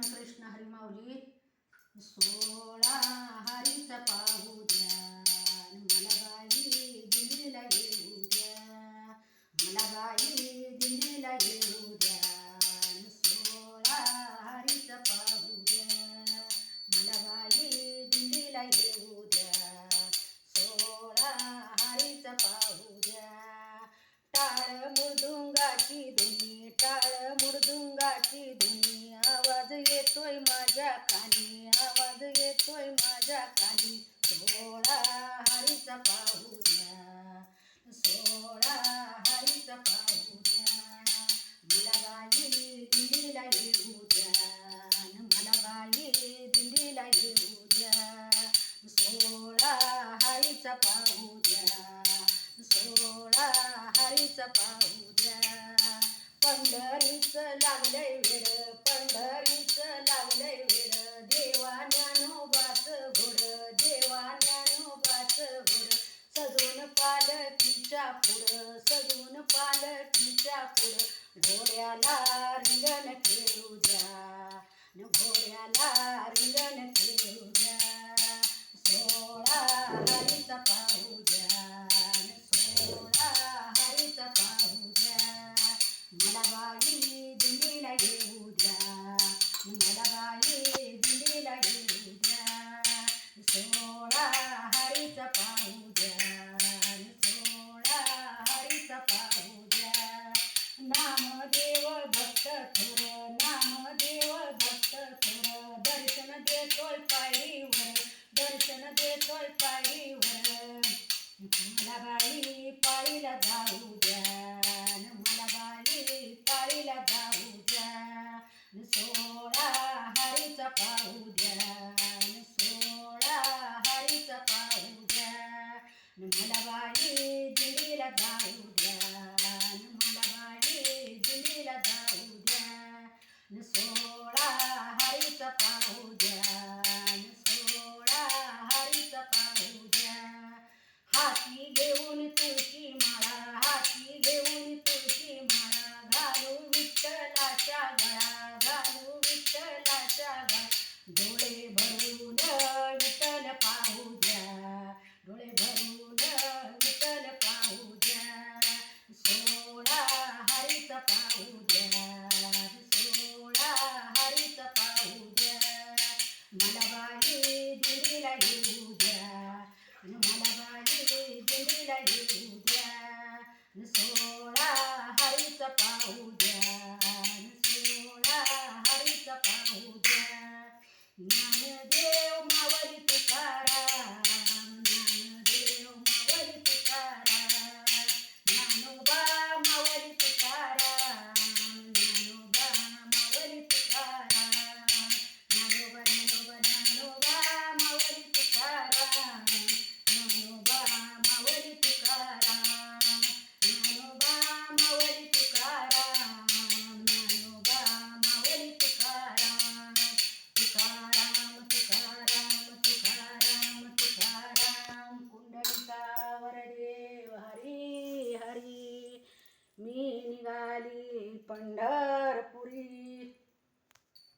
रामकृष्ण हरी माऊली. सोळा हरीचा पाहू द्या. माझ्या कानी आवाज येतोय माझ्या कानी सोळा हरीचा पाहू द्या. सोळा हरीचा पाहू द्या. मला बाई दिंडीला येऊ द्या. मला बाई दिंडीला येऊ द्या. सोळा हरीचा पाहू द्या. सोळा हरीचा पाहू पंढरीच लागलंय वेळ. घोड्याला रिंगण खेळू द्या. घोड्याला बाळी पाळीला जाऊ द्या. मला बाळी पाळीला जाऊ द्या. सोळा हरीचा पाहू द्या. सोळा हरीचा पाहू द्या. मला बाळी दिल्लीला जाऊ द्या. मला बाळी दिल्लीला जाऊ द्या. सोळा हरीचा पाहू द्या. सोळा हरीचा पाहू द्या. powder. no.